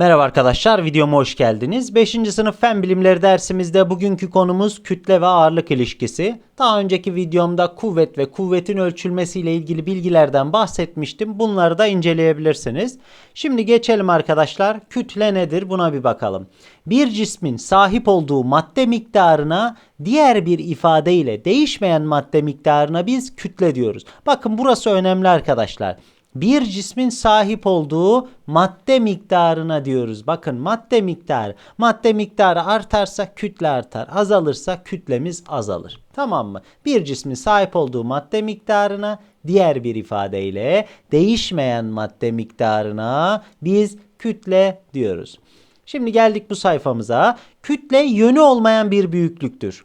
Merhaba arkadaşlar, videoma hoş geldiniz. 5. sınıf fen bilimleri dersimizde bugünkü konumuz kütle ve ağırlık ilişkisi. Daha önceki videomda kuvvet ve kuvvetin ölçülmesiyle ilgili bilgilerden bahsetmiştim. Bunları da inceleyebilirsiniz. Şimdi geçelim arkadaşlar. Kütle nedir? Buna bir bakalım. Bir cismin sahip olduğu madde miktarına diğer bir ifadeyle değişmeyen madde miktarına biz kütle diyoruz. Bakın burası önemli arkadaşlar bir cismin sahip olduğu madde miktarına diyoruz. Bakın madde miktarı. Madde miktarı artarsa kütle artar. Azalırsa kütlemiz azalır. Tamam mı? Bir cismin sahip olduğu madde miktarına diğer bir ifadeyle değişmeyen madde miktarına biz kütle diyoruz. Şimdi geldik bu sayfamıza. Kütle yönü olmayan bir büyüklüktür.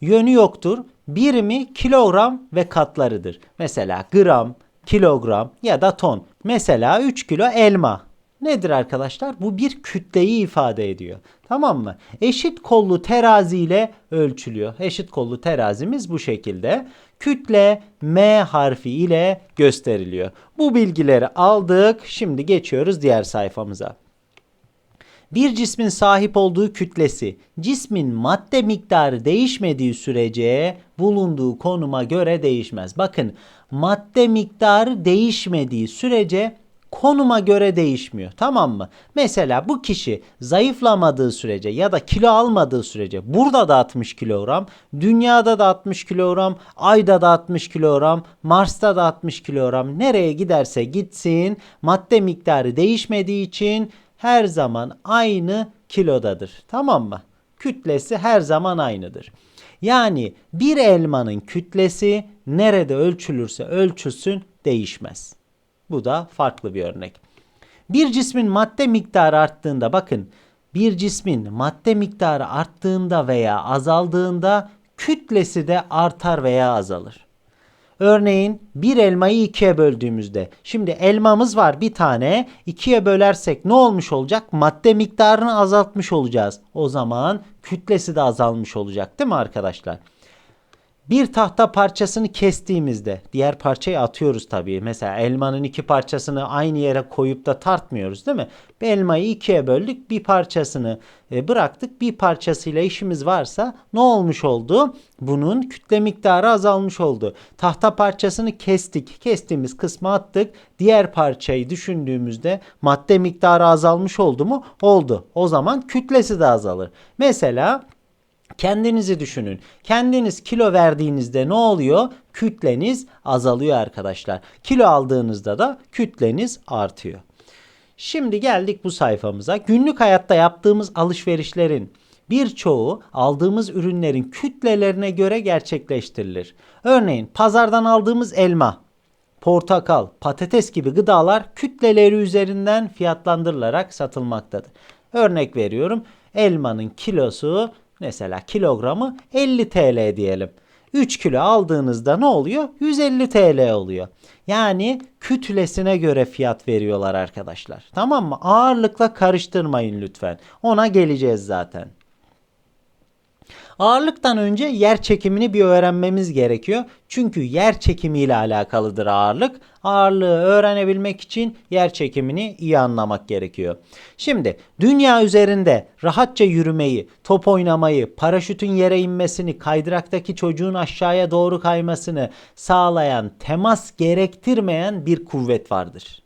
Yönü yoktur. Birimi kilogram ve katlarıdır. Mesela gram, kilogram ya da ton. Mesela 3 kilo elma. Nedir arkadaşlar? Bu bir kütleyi ifade ediyor. Tamam mı? Eşit kollu terazi ile ölçülüyor. Eşit kollu terazimiz bu şekilde. Kütle M harfi ile gösteriliyor. Bu bilgileri aldık. Şimdi geçiyoruz diğer sayfamıza. Bir cismin sahip olduğu kütlesi, cismin madde miktarı değişmediği sürece bulunduğu konuma göre değişmez. Bakın madde miktarı değişmediği sürece konuma göre değişmiyor. Tamam mı? Mesela bu kişi zayıflamadığı sürece ya da kilo almadığı sürece burada da 60 kilogram, dünyada da 60 kilogram, ayda da 60 kilogram, Mars'ta da 60 kilogram nereye giderse gitsin madde miktarı değişmediği için her zaman aynı kilodadır. Tamam mı? Kütlesi her zaman aynıdır. Yani bir elmanın kütlesi nerede ölçülürse ölçülsün değişmez. Bu da farklı bir örnek. Bir cismin madde miktarı arttığında bakın bir cismin madde miktarı arttığında veya azaldığında kütlesi de artar veya azalır. Örneğin bir elmayı ikiye böldüğümüzde şimdi elmamız var bir tane ikiye bölersek ne olmuş olacak? Madde miktarını azaltmış olacağız. O zaman kütlesi de azalmış olacak değil mi arkadaşlar? Bir tahta parçasını kestiğimizde diğer parçayı atıyoruz tabii. Mesela elmanın iki parçasını aynı yere koyup da tartmıyoruz değil mi? Bir elmayı ikiye böldük bir parçasını e, bıraktık. Bir parçasıyla işimiz varsa ne olmuş oldu? Bunun kütle miktarı azalmış oldu. Tahta parçasını kestik. Kestiğimiz kısmı attık. Diğer parçayı düşündüğümüzde madde miktarı azalmış oldu mu? Oldu. O zaman kütlesi de azalır. Mesela Kendinizi düşünün. Kendiniz kilo verdiğinizde ne oluyor? Kütleniz azalıyor arkadaşlar. Kilo aldığınızda da kütleniz artıyor. Şimdi geldik bu sayfamıza. Günlük hayatta yaptığımız alışverişlerin birçoğu aldığımız ürünlerin kütlelerine göre gerçekleştirilir. Örneğin pazardan aldığımız elma, portakal, patates gibi gıdalar kütleleri üzerinden fiyatlandırılarak satılmaktadır. Örnek veriyorum. Elmanın kilosu Mesela kilogramı 50 TL diyelim. 3 kilo aldığınızda ne oluyor? 150 TL oluyor. Yani kütlesine göre fiyat veriyorlar arkadaşlar. Tamam mı? Ağırlıkla karıştırmayın lütfen. Ona geleceğiz zaten. Ağırlıktan önce yer çekimini bir öğrenmemiz gerekiyor. Çünkü yer çekimi ile alakalıdır ağırlık. Ağırlığı öğrenebilmek için yer çekimini iyi anlamak gerekiyor. Şimdi dünya üzerinde rahatça yürümeyi, top oynamayı, paraşütün yere inmesini, kaydıraktaki çocuğun aşağıya doğru kaymasını sağlayan, temas gerektirmeyen bir kuvvet vardır.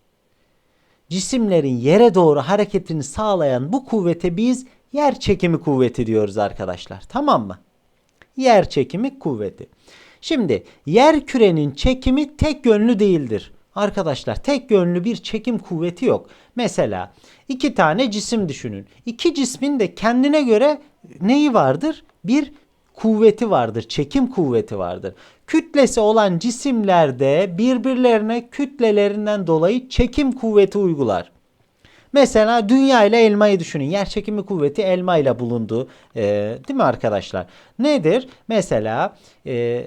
Cisimlerin yere doğru hareketini sağlayan bu kuvvete biz yer çekimi kuvveti diyoruz arkadaşlar. Tamam mı? Yer çekimi kuvveti. Şimdi yer kürenin çekimi tek yönlü değildir. Arkadaşlar tek yönlü bir çekim kuvveti yok. Mesela iki tane cisim düşünün. İki cismin de kendine göre neyi vardır? Bir kuvveti vardır, çekim kuvveti vardır. Kütlesi olan cisimlerde birbirlerine kütlelerinden dolayı çekim kuvveti uygular. Mesela dünya ile elmayı düşünün. Yer çekimi kuvveti elma ile bulundu. E, değil mi arkadaşlar? Nedir? Mesela e,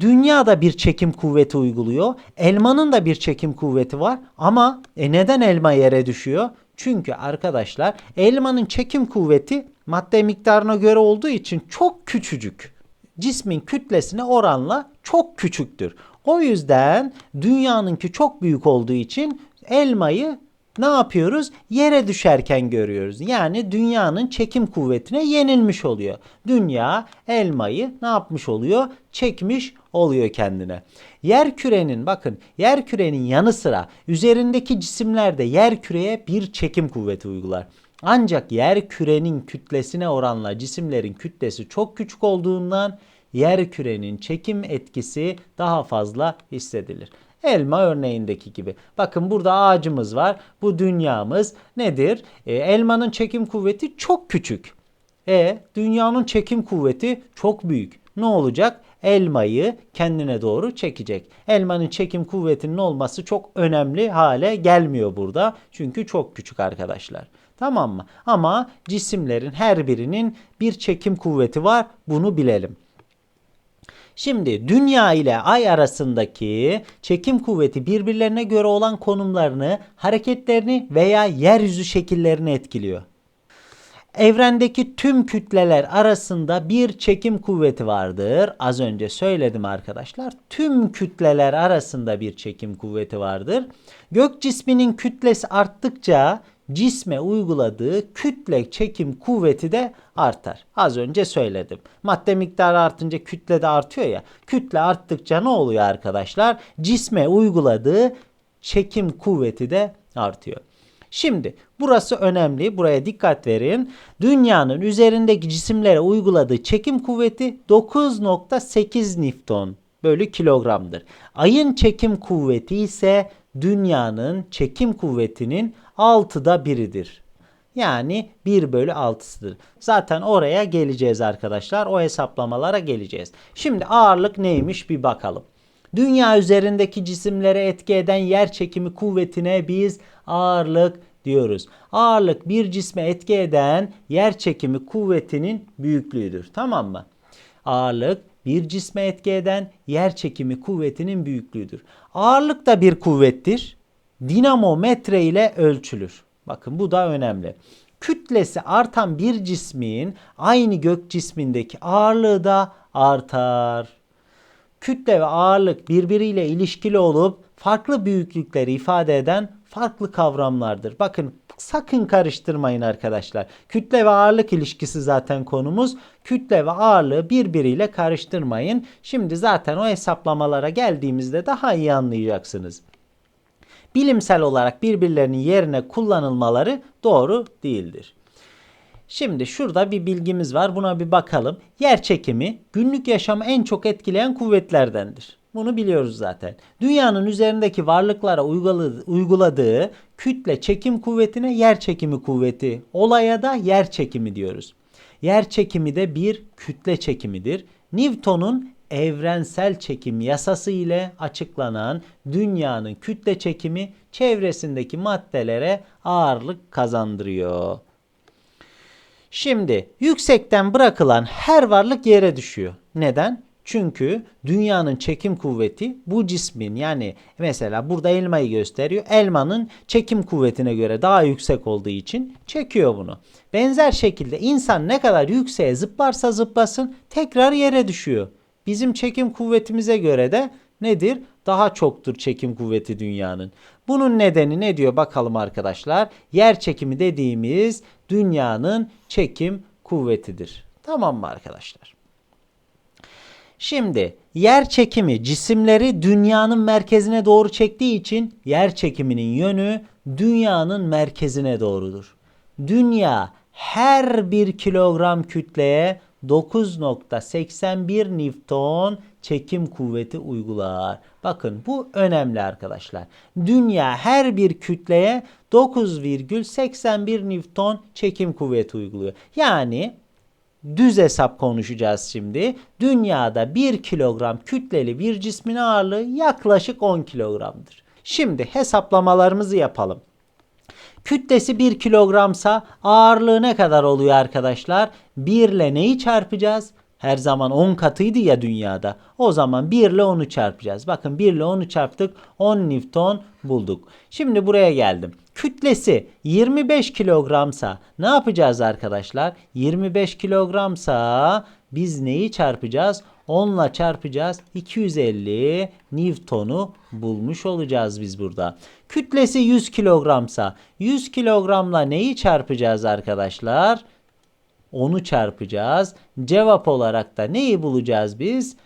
dünya da bir çekim kuvveti uyguluyor. Elmanın da bir çekim kuvveti var. Ama e, neden elma yere düşüyor? Çünkü arkadaşlar elmanın çekim kuvveti madde miktarına göre olduğu için çok küçücük. Cismin kütlesine oranla çok küçüktür. O yüzden dünyanınki çok büyük olduğu için elmayı ne yapıyoruz? Yere düşerken görüyoruz. Yani dünyanın çekim kuvvetine yenilmiş oluyor. Dünya elmayı ne yapmış oluyor? Çekmiş oluyor kendine. Yer kürenin bakın yer kürenin yanı sıra üzerindeki cisimler de yer küreye bir çekim kuvveti uygular. Ancak yer kürenin kütlesine oranla cisimlerin kütlesi çok küçük olduğundan yer kürenin çekim etkisi daha fazla hissedilir. Elma örneğindeki gibi. Bakın burada ağacımız var. Bu dünyamız nedir? E, elmanın çekim kuvveti çok küçük. E dünyanın çekim kuvveti çok büyük. Ne olacak? Elmayı kendine doğru çekecek. Elmanın çekim kuvvetinin olması çok önemli hale gelmiyor burada. Çünkü çok küçük arkadaşlar. Tamam mı? Ama cisimlerin her birinin bir çekim kuvveti var. Bunu bilelim. Şimdi dünya ile ay arasındaki çekim kuvveti birbirlerine göre olan konumlarını, hareketlerini veya yeryüzü şekillerini etkiliyor. Evrendeki tüm kütleler arasında bir çekim kuvveti vardır. Az önce söyledim arkadaşlar. Tüm kütleler arasında bir çekim kuvveti vardır. Gök cisminin kütlesi arttıkça cisme uyguladığı kütle çekim kuvveti de artar. Az önce söyledim. Madde miktarı artınca kütle de artıyor ya. Kütle arttıkça ne oluyor arkadaşlar? Cisme uyguladığı çekim kuvveti de artıyor. Şimdi burası önemli. Buraya dikkat verin. Dünyanın üzerindeki cisimlere uyguladığı çekim kuvveti 9.8 Newton bölü kilogramdır. Ayın çekim kuvveti ise dünyanın çekim kuvvetinin 6'da biridir. Yani 1 bölü 6'sıdır. Zaten oraya geleceğiz arkadaşlar. O hesaplamalara geleceğiz. Şimdi ağırlık neymiş bir bakalım. Dünya üzerindeki cisimlere etki eden yer çekimi kuvvetine biz ağırlık diyoruz. Ağırlık bir cisme etki eden yer çekimi kuvvetinin büyüklüğüdür. Tamam mı? Ağırlık bir cisme etki eden yer çekimi kuvvetinin büyüklüğüdür. Ağırlık da bir kuvvettir. Dinamometre ile ölçülür. Bakın bu da önemli. Kütlesi artan bir cismin aynı gök cismindeki ağırlığı da artar. Kütle ve ağırlık birbiriyle ilişkili olup farklı büyüklükleri ifade eden farklı kavramlardır. Bakın sakın karıştırmayın arkadaşlar. Kütle ve ağırlık ilişkisi zaten konumuz. Kütle ve ağırlığı birbiriyle karıştırmayın. Şimdi zaten o hesaplamalara geldiğimizde daha iyi anlayacaksınız. Bilimsel olarak birbirlerinin yerine kullanılmaları doğru değildir. Şimdi şurada bir bilgimiz var. Buna bir bakalım. Yer çekimi günlük yaşamı en çok etkileyen kuvvetlerdendir. Bunu biliyoruz zaten. Dünyanın üzerindeki varlıklara uyguladığı kütle çekim kuvvetine yer çekimi kuvveti, olaya da yer çekimi diyoruz. Yer çekimi de bir kütle çekimidir. Newton'un evrensel çekim yasası ile açıklanan dünyanın kütle çekimi çevresindeki maddelere ağırlık kazandırıyor. Şimdi yüksekten bırakılan her varlık yere düşüyor. Neden? Çünkü dünyanın çekim kuvveti bu cismin yani mesela burada elmayı gösteriyor. Elmanın çekim kuvvetine göre daha yüksek olduğu için çekiyor bunu. Benzer şekilde insan ne kadar yükseğe zıplarsa zıplasın tekrar yere düşüyor. Bizim çekim kuvvetimize göre de nedir? Daha çoktur çekim kuvveti dünyanın. Bunun nedeni ne diyor bakalım arkadaşlar? Yer çekimi dediğimiz dünyanın çekim kuvvetidir. Tamam mı arkadaşlar? Şimdi yer çekimi cisimleri dünyanın merkezine doğru çektiği için yer çekiminin yönü dünyanın merkezine doğrudur. Dünya her bir kilogram kütleye 9.81 Newton çekim kuvveti uygular. Bakın bu önemli arkadaşlar. Dünya her bir kütleye 9,81 Newton çekim kuvveti uyguluyor. Yani düz hesap konuşacağız şimdi. Dünyada 1 kilogram kütleli bir cismin ağırlığı yaklaşık 10 kilogramdır. Şimdi hesaplamalarımızı yapalım. Kütlesi 1 kilogramsa ağırlığı ne kadar oluyor arkadaşlar? 1 ile neyi çarpacağız? Her zaman 10 katıydı ya dünyada. O zaman 1 ile 10'u çarpacağız. Bakın 1 ile 10'u çarptık. 10 Newton bulduk. Şimdi buraya geldim. Kütlesi 25 kilogramsa ne yapacağız arkadaşlar? 25 kilogramsa biz neyi çarpacağız? 10'la çarpacağız. 250 Newton'u bulmuş olacağız biz burada. Kütlesi 100 kilogramsa 100 kilogramla neyi çarpacağız arkadaşlar? Onu çarpacağız. Cevap olarak da neyi bulacağız biz?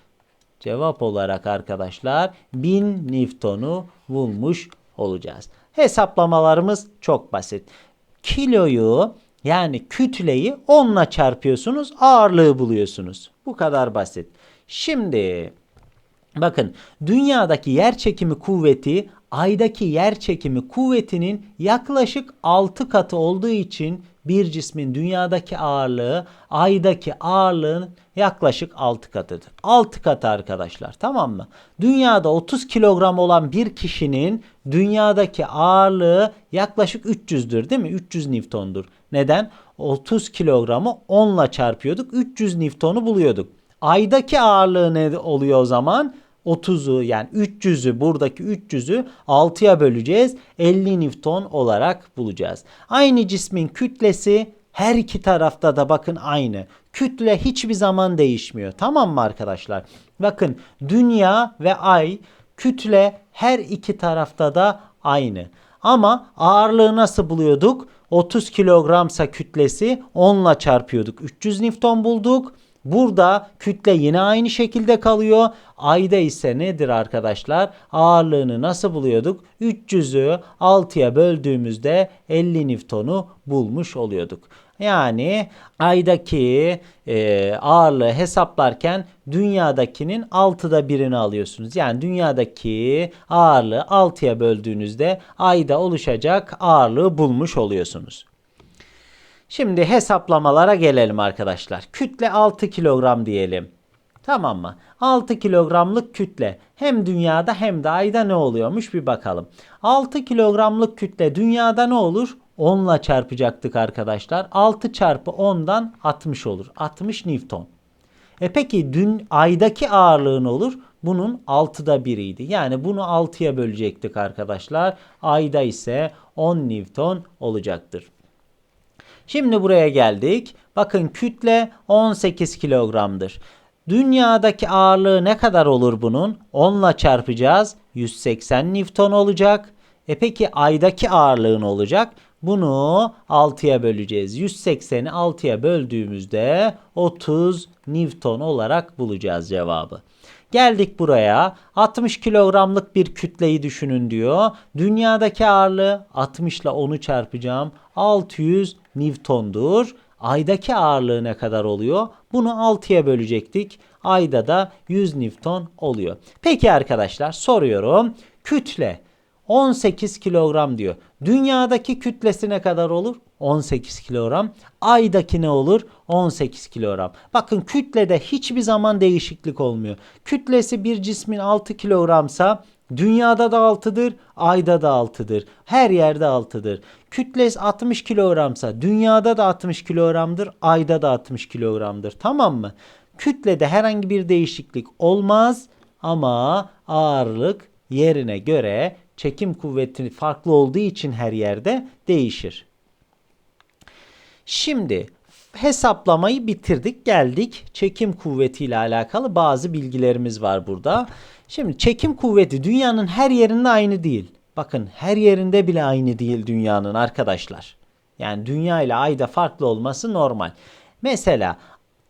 Cevap olarak arkadaşlar 1000 Newton'u bulmuş olacağız. Hesaplamalarımız çok basit. Kiloyu yani kütleyi 10 ile çarpıyorsunuz, ağırlığı buluyorsunuz. Bu kadar basit. Şimdi bakın dünyadaki yer çekimi kuvveti aydaki yer çekimi kuvvetinin yaklaşık 6 katı olduğu için bir cismin dünyadaki ağırlığı aydaki ağırlığın yaklaşık 6 katıdır. 6 katı arkadaşlar tamam mı? Dünyada 30 kilogram olan bir kişinin dünyadaki ağırlığı yaklaşık 300'dür değil mi? 300 Newton'dur. Neden? 30 kilogramı 10 ile çarpıyorduk. 300 Newton'u buluyorduk. Aydaki ağırlığı ne oluyor o zaman? 30'u yani 300'ü buradaki 300'ü 6'ya böleceğiz. 50 Newton olarak bulacağız. Aynı cismin kütlesi her iki tarafta da bakın aynı. Kütle hiçbir zaman değişmiyor. Tamam mı arkadaşlar? Bakın dünya ve ay kütle her iki tarafta da aynı. Ama ağırlığı nasıl buluyorduk? 30 kilogramsa kütlesi 10 ile çarpıyorduk. 300 Newton bulduk. Burada kütle yine aynı şekilde kalıyor. Ayda ise nedir arkadaşlar? Ağırlığını nasıl buluyorduk? 300'ü 6'ya böldüğümüzde 50 Newton'u bulmuş oluyorduk. Yani aydaki e, ağırlığı hesaplarken dünyadakinin 6'da birini alıyorsunuz. Yani dünyadaki ağırlığı 6'ya böldüğünüzde ayda oluşacak ağırlığı bulmuş oluyorsunuz. Şimdi hesaplamalara gelelim arkadaşlar. Kütle 6 kilogram diyelim. Tamam mı? 6 kilogramlık kütle hem dünyada hem de ayda ne oluyormuş bir bakalım. 6 kilogramlık kütle dünyada ne olur? 10 ile çarpacaktık arkadaşlar. 6 çarpı 10'dan 60 olur. 60 Newton. E peki dün aydaki ağırlığı ne olur? Bunun 6'da biriydi. Yani bunu 6'ya bölecektik arkadaşlar. Ayda ise 10 Newton olacaktır. Şimdi buraya geldik. Bakın kütle 18 kilogramdır. Dünyadaki ağırlığı ne kadar olur bunun? 10 ile çarpacağız. 180 Newton olacak. E peki aydaki ağırlığı ne olacak? Bunu 6'ya böleceğiz. 180'i 6'ya böldüğümüzde 30 Newton olarak bulacağız cevabı. Geldik buraya 60 kilogramlık bir kütleyi düşünün diyor. Dünyadaki ağırlığı 60 ile 10'u çarpacağım. 600 Newton'dur. Aydaki ağırlığı ne kadar oluyor? Bunu 6'ya bölecektik. Ayda da 100 Newton oluyor. Peki arkadaşlar soruyorum. Kütle 18 kilogram diyor. Dünyadaki kütlesi ne kadar olur? 18 kilogram. Aydaki ne olur? 18 kilogram. Bakın kütlede hiçbir zaman değişiklik olmuyor. Kütlesi bir cismin 6 kilogramsa dünyada da 6'dır, ayda da 6'dır. Her yerde 6'dır. Kütlesi 60 kilogramsa dünyada da 60 kilogramdır, ayda da 60 kilogramdır. Tamam mı? Kütlede herhangi bir değişiklik olmaz ama ağırlık yerine göre çekim kuvveti farklı olduğu için her yerde değişir. Şimdi hesaplamayı bitirdik. Geldik çekim kuvveti ile alakalı bazı bilgilerimiz var burada. Şimdi çekim kuvveti dünyanın her yerinde aynı değil. Bakın her yerinde bile aynı değil dünyanın arkadaşlar. Yani dünya ile ayda farklı olması normal. Mesela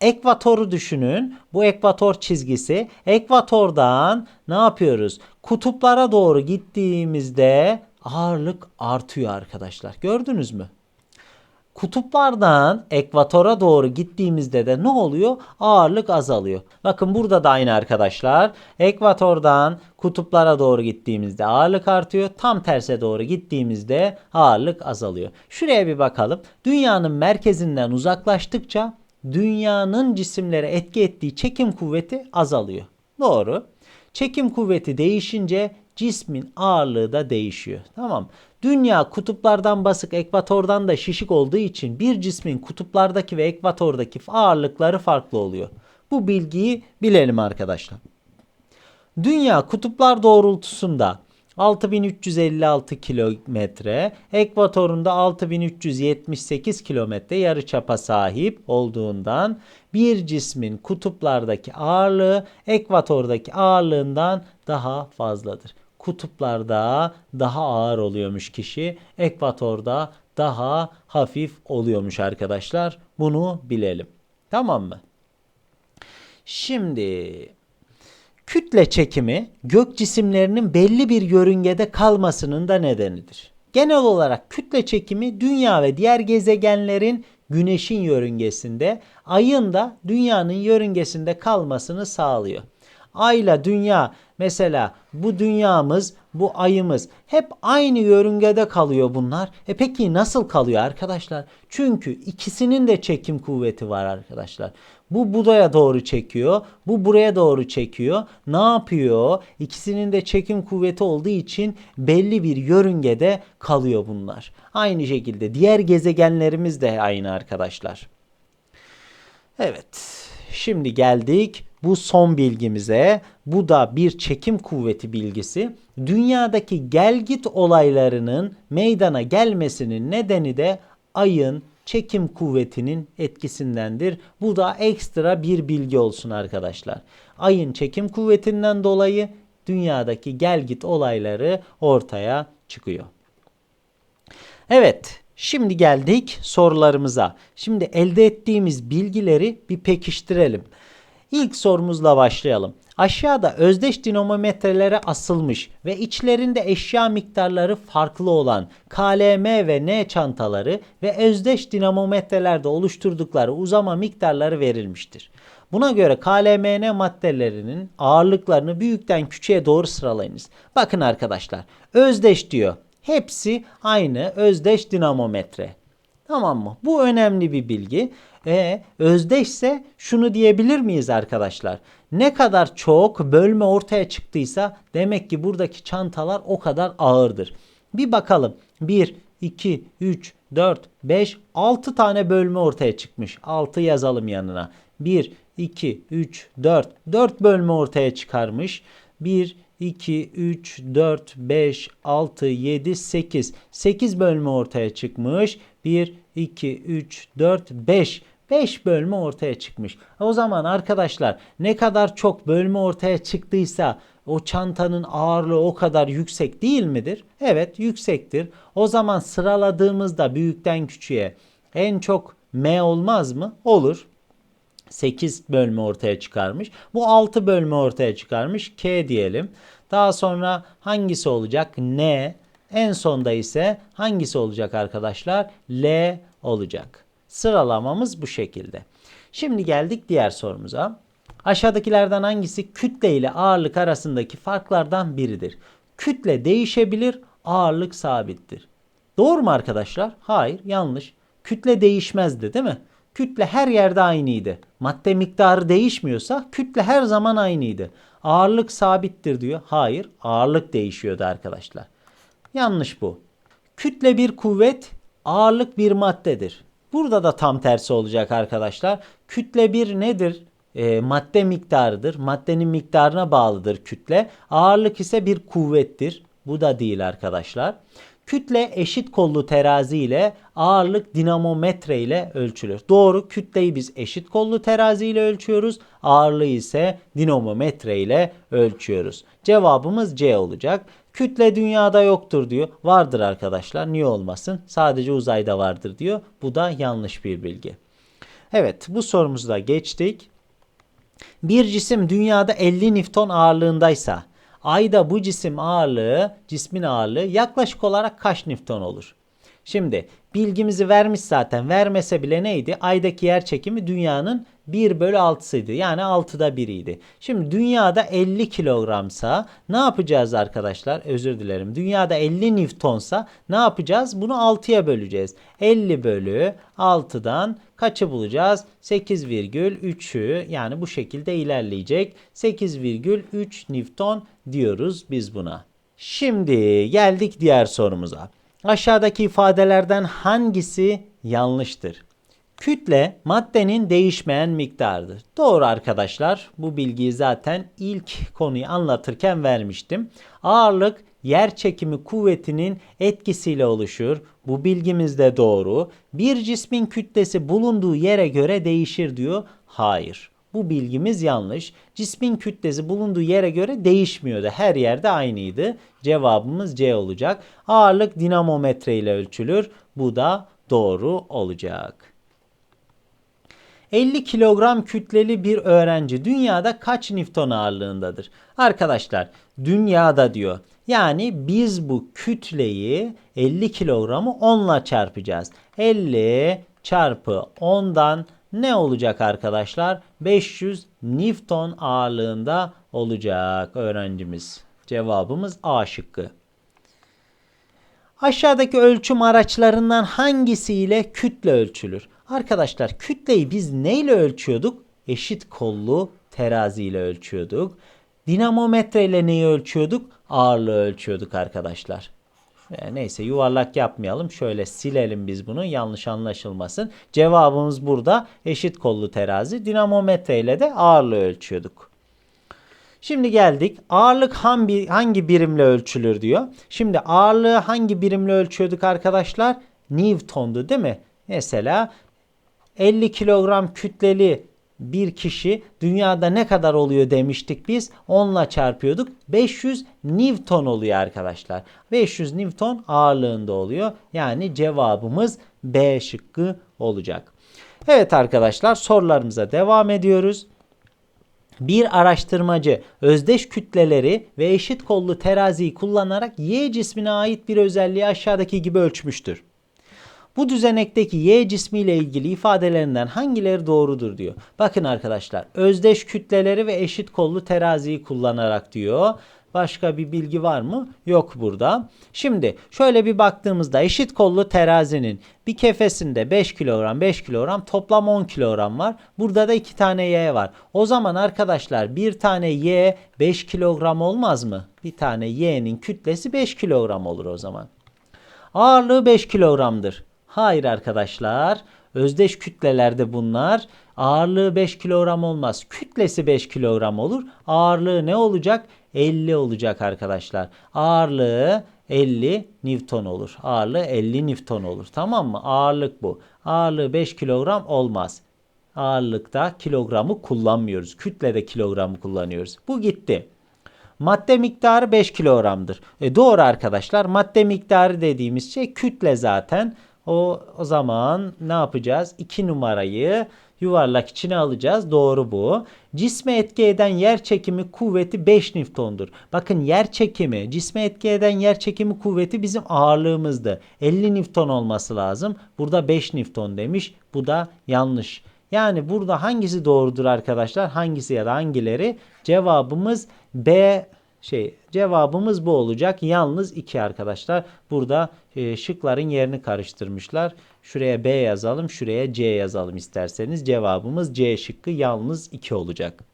ekvatoru düşünün. Bu ekvator çizgisi. Ekvatordan ne yapıyoruz? Kutuplara doğru gittiğimizde ağırlık artıyor arkadaşlar. Gördünüz mü? Kutuplardan ekvatora doğru gittiğimizde de ne oluyor? Ağırlık azalıyor. Bakın burada da aynı arkadaşlar. Ekvatordan kutuplara doğru gittiğimizde ağırlık artıyor. Tam terse doğru gittiğimizde ağırlık azalıyor. Şuraya bir bakalım. Dünyanın merkezinden uzaklaştıkça dünyanın cisimlere etki ettiği çekim kuvveti azalıyor. Doğru. Çekim kuvveti değişince cismin ağırlığı da değişiyor. Tamam. Dünya kutuplardan basık, ekvatordan da şişik olduğu için bir cismin kutuplardaki ve ekvatordaki ağırlıkları farklı oluyor. Bu bilgiyi bilelim arkadaşlar. Dünya kutuplar doğrultusunda 6356 kilometre, ekvatorunda 6378 kilometre yarıçapa sahip olduğundan bir cismin kutuplardaki ağırlığı ekvatordaki ağırlığından daha fazladır. Kutuplarda daha ağır oluyormuş kişi, ekvatorda daha hafif oluyormuş arkadaşlar. Bunu bilelim. Tamam mı? Şimdi kütle çekimi gök cisimlerinin belli bir yörüngede kalmasının da nedenidir. Genel olarak kütle çekimi dünya ve diğer gezegenlerin güneşin yörüngesinde, ayın da dünyanın yörüngesinde kalmasını sağlıyor. Ayla dünya mesela bu dünyamız, bu ayımız hep aynı yörüngede kalıyor bunlar. E peki nasıl kalıyor arkadaşlar? Çünkü ikisinin de çekim kuvveti var arkadaşlar. Bu buraya doğru çekiyor, bu buraya doğru çekiyor. Ne yapıyor? İkisinin de çekim kuvveti olduğu için belli bir yörüngede kalıyor bunlar. Aynı şekilde diğer gezegenlerimiz de aynı arkadaşlar. Evet. Şimdi geldik bu son bilgimize. Bu da bir çekim kuvveti bilgisi. Dünyadaki gelgit olaylarının meydana gelmesinin nedeni de ayın çekim kuvvetinin etkisindendir. Bu da ekstra bir bilgi olsun arkadaşlar. Ayın çekim kuvvetinden dolayı dünyadaki gelgit olayları ortaya çıkıyor. Evet, şimdi geldik sorularımıza. Şimdi elde ettiğimiz bilgileri bir pekiştirelim. İlk sorumuzla başlayalım. Aşağıda özdeş dinamometrelere asılmış ve içlerinde eşya miktarları farklı olan KLM ve N çantaları ve özdeş dinamometrelerde oluşturdukları uzama miktarları verilmiştir. Buna göre KLMN maddelerinin ağırlıklarını büyükten küçüğe doğru sıralayınız. Bakın arkadaşlar özdeş diyor. Hepsi aynı özdeş dinamometre. Tamam mı? Bu önemli bir bilgi. E, özdeşse şunu diyebilir miyiz arkadaşlar? Ne kadar çok bölme ortaya çıktıysa demek ki buradaki çantalar o kadar ağırdır. Bir bakalım. 1, 2, 3, 4, 5, 6 tane bölme ortaya çıkmış. 6 yazalım yanına. 1, 2, 3, 4. 4 bölme ortaya çıkarmış. 1, 2, 3, 4, 5, 6, 7, 8. 8 bölme ortaya çıkmış. 1, 2, 3, 4, 5. 5 bölme ortaya çıkmış. O zaman arkadaşlar ne kadar çok bölme ortaya çıktıysa o çantanın ağırlığı o kadar yüksek değil midir? Evet yüksektir. O zaman sıraladığımızda büyükten küçüğe en çok M olmaz mı? Olur. 8 bölme ortaya çıkarmış. Bu 6 bölme ortaya çıkarmış. K diyelim. Daha sonra hangisi olacak? N. En sonda ise hangisi olacak arkadaşlar? L olacak. Sıralamamız bu şekilde. Şimdi geldik diğer sorumuza. Aşağıdakilerden hangisi kütle ile ağırlık arasındaki farklardan biridir? Kütle değişebilir, ağırlık sabittir. Doğru mu arkadaşlar? Hayır, yanlış. Kütle değişmezdi değil mi? Kütle her yerde aynıydı. Madde miktarı değişmiyorsa kütle her zaman aynıydı. Ağırlık sabittir diyor. Hayır, ağırlık değişiyordu arkadaşlar. Yanlış bu. Kütle bir kuvvet, ağırlık bir maddedir. Burada da tam tersi olacak arkadaşlar. Kütle bir nedir? E, madde miktarıdır. Maddenin miktarına bağlıdır kütle. Ağırlık ise bir kuvvettir. Bu da değil arkadaşlar. Kütle eşit kollu terazi ile ağırlık dinamometre ile ölçülür. Doğru kütleyi biz eşit kollu terazi ile ölçüyoruz. Ağırlığı ise dinamometre ile ölçüyoruz. Cevabımız C olacak. Kütle dünyada yoktur diyor. Vardır arkadaşlar. Niye olmasın? Sadece uzayda vardır diyor. Bu da yanlış bir bilgi. Evet bu sorumuzu da geçtik. Bir cisim dünyada 50 Newton ağırlığındaysa ayda bu cisim ağırlığı, cismin ağırlığı yaklaşık olarak kaç Newton olur? Şimdi bilgimizi vermiş zaten. Vermese bile neydi? Aydaki yer çekimi dünyanın 1 bölü 6'sıydı. Yani 6'da 1'iydi. Şimdi dünyada 50 kilogramsa ne yapacağız arkadaşlar? Özür dilerim. Dünyada 50 Newtonsa ne yapacağız? Bunu 6'ya böleceğiz. 50 bölü 6'dan kaçı bulacağız? 8,3'ü yani bu şekilde ilerleyecek. 8,3 Newton diyoruz biz buna. Şimdi geldik diğer sorumuza. Aşağıdaki ifadelerden hangisi yanlıştır? Kütle maddenin değişmeyen miktarıdır. Doğru arkadaşlar. Bu bilgiyi zaten ilk konuyu anlatırken vermiştim. Ağırlık yer çekimi kuvvetinin etkisiyle oluşur. Bu bilgimiz de doğru. Bir cismin kütlesi bulunduğu yere göre değişir diyor. Hayır. Bu bilgimiz yanlış. Cismin kütlesi bulunduğu yere göre değişmiyordu. Her yerde aynıydı. Cevabımız C olacak. Ağırlık dinamometre ile ölçülür. Bu da doğru olacak. 50 kilogram kütleli bir öğrenci dünyada kaç Newton ağırlığındadır? Arkadaşlar dünyada diyor. Yani biz bu kütleyi 50 kilogramı 10 ile çarpacağız. 50 çarpı 10'dan ne olacak arkadaşlar? 500 Newton ağırlığında olacak öğrencimiz. Cevabımız A şıkkı. Aşağıdaki ölçüm araçlarından hangisiyle kütle ölçülür? Arkadaşlar kütleyi biz neyle ölçüyorduk? Eşit kollu terazi ile ölçüyorduk. Dinamometre ile neyi ölçüyorduk? Ağırlığı ölçüyorduk arkadaşlar. E, neyse yuvarlak yapmayalım. Şöyle silelim biz bunu yanlış anlaşılmasın. Cevabımız burada eşit kollu terazi. Dinamometre ile de ağırlığı ölçüyorduk. Şimdi geldik. Ağırlık hangi, hangi birimle ölçülür diyor. Şimdi ağırlığı hangi birimle ölçüyorduk arkadaşlar? Newton'du değil mi? Mesela 50 kilogram kütleli bir kişi dünyada ne kadar oluyor demiştik biz. 10 ile çarpıyorduk. 500 Newton oluyor arkadaşlar. 500 Newton ağırlığında oluyor. Yani cevabımız B şıkkı olacak. Evet arkadaşlar sorularımıza devam ediyoruz. Bir araştırmacı özdeş kütleleri ve eşit kollu teraziyi kullanarak Y cismine ait bir özelliği aşağıdaki gibi ölçmüştür. Bu düzenekteki Y cismiyle ilgili ifadelerinden hangileri doğrudur diyor. Bakın arkadaşlar özdeş kütleleri ve eşit kollu teraziyi kullanarak diyor. Başka bir bilgi var mı? Yok burada. Şimdi şöyle bir baktığımızda eşit kollu terazinin bir kefesinde 5 kilogram 5 kilogram toplam 10 kilogram var. Burada da 2 tane Y var. O zaman arkadaşlar bir tane Y 5 kilogram olmaz mı? Bir tane Y'nin kütlesi 5 kilogram olur o zaman. Ağırlığı 5 kilogramdır. Hayır arkadaşlar. Özdeş kütlelerde bunlar. Ağırlığı 5 kilogram olmaz. Kütlesi 5 kilogram olur. Ağırlığı ne olacak? 50 olacak arkadaşlar. Ağırlığı 50 Newton olur. Ağırlığı 50 Newton olur. Tamam mı? Ağırlık bu. Ağırlığı 5 kilogram olmaz. Ağırlıkta kilogramı kullanmıyoruz. Kütlede kilogramı kullanıyoruz. Bu gitti. Madde miktarı 5 kilogramdır. E doğru arkadaşlar. Madde miktarı dediğimiz şey kütle zaten. O, o zaman ne yapacağız? 2 numarayı yuvarlak içine alacağız. Doğru bu. Cisme etki eden yer çekimi kuvveti 5 Newton'dur. Bakın yer çekimi, cisme etki eden yer çekimi kuvveti bizim ağırlığımızdı. 50 Newton olması lazım. Burada 5 Newton demiş. Bu da yanlış. Yani burada hangisi doğrudur arkadaşlar? Hangisi ya da hangileri? Cevabımız B şey cevabımız bu olacak. Yalnız 2 arkadaşlar. Burada e, şıkların yerini karıştırmışlar. Şuraya B yazalım, şuraya C yazalım isterseniz. Cevabımız C şıkkı yalnız 2 olacak.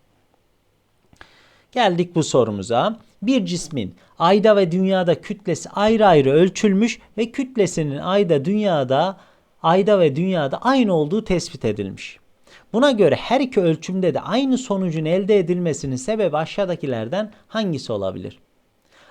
Geldik bu sorumuza. Bir cismin ayda ve dünyada kütlesi ayrı ayrı ölçülmüş ve kütlesinin ayda dünyada ayda ve dünyada aynı olduğu tespit edilmiş. Buna göre her iki ölçümde de aynı sonucun elde edilmesinin sebebi aşağıdakilerden hangisi olabilir?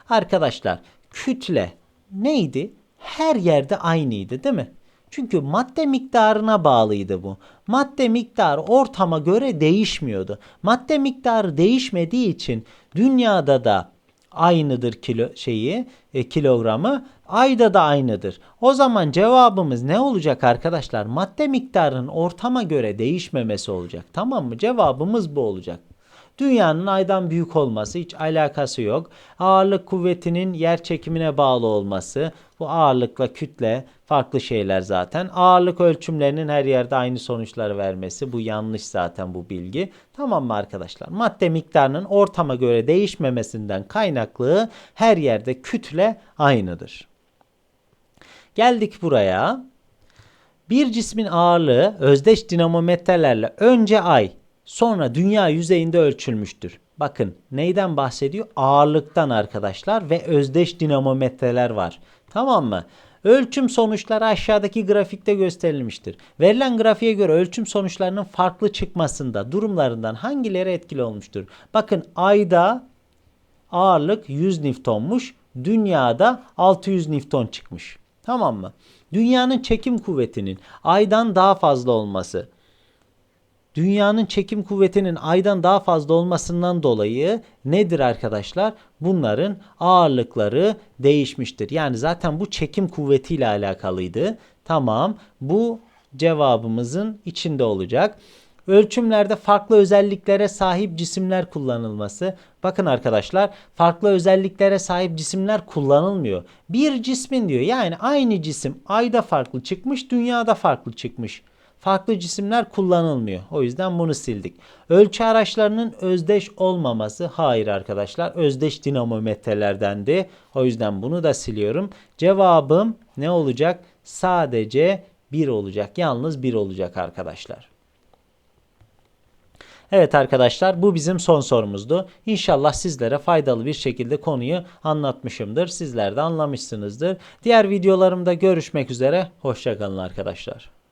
Arkadaşlar kütle neydi? Her yerde aynıydı değil mi? Çünkü madde miktarına bağlıydı bu. Madde miktarı ortama göre değişmiyordu. Madde miktarı değişmediği için dünyada da aynıdır kilo şeyi e, kilogramı ayda da aynıdır. O zaman cevabımız ne olacak arkadaşlar? Madde miktarının ortama göre değişmemesi olacak. Tamam mı? Cevabımız bu olacak. Dünyanın aydan büyük olması hiç alakası yok. Ağırlık kuvvetinin yer çekimine bağlı olması. Bu ağırlıkla kütle farklı şeyler zaten. Ağırlık ölçümlerinin her yerde aynı sonuçları vermesi. Bu yanlış zaten bu bilgi. Tamam mı arkadaşlar? Madde miktarının ortama göre değişmemesinden kaynaklı her yerde kütle aynıdır. Geldik buraya. Bir cismin ağırlığı özdeş dinamometrelerle önce ay sonra dünya yüzeyinde ölçülmüştür. Bakın neyden bahsediyor? Ağırlıktan arkadaşlar ve özdeş dinamometreler var. Tamam mı? Ölçüm sonuçları aşağıdaki grafikte gösterilmiştir. Verilen grafiğe göre ölçüm sonuçlarının farklı çıkmasında durumlarından hangileri etkili olmuştur? Bakın ayda ağırlık 100 Newton'muş. Dünyada 600 Newton çıkmış. Tamam mı? Dünyanın çekim kuvvetinin aydan daha fazla olması dünyanın çekim kuvvetinin aydan daha fazla olmasından dolayı nedir arkadaşlar? Bunların ağırlıkları değişmiştir. Yani zaten bu çekim kuvvetiyle alakalıydı. Tamam bu cevabımızın içinde olacak. Ölçümlerde farklı özelliklere sahip cisimler kullanılması. Bakın arkadaşlar farklı özelliklere sahip cisimler kullanılmıyor. Bir cismin diyor yani aynı cisim ayda farklı çıkmış dünyada farklı çıkmış farklı cisimler kullanılmıyor. O yüzden bunu sildik. Ölçü araçlarının özdeş olmaması hayır arkadaşlar. Özdeş dinamometrelerdendi. O yüzden bunu da siliyorum. Cevabım ne olacak? Sadece 1 olacak. Yalnız 1 olacak arkadaşlar. Evet arkadaşlar bu bizim son sorumuzdu. İnşallah sizlere faydalı bir şekilde konuyu anlatmışımdır. Sizler de anlamışsınızdır. Diğer videolarımda görüşmek üzere. Hoşçakalın arkadaşlar.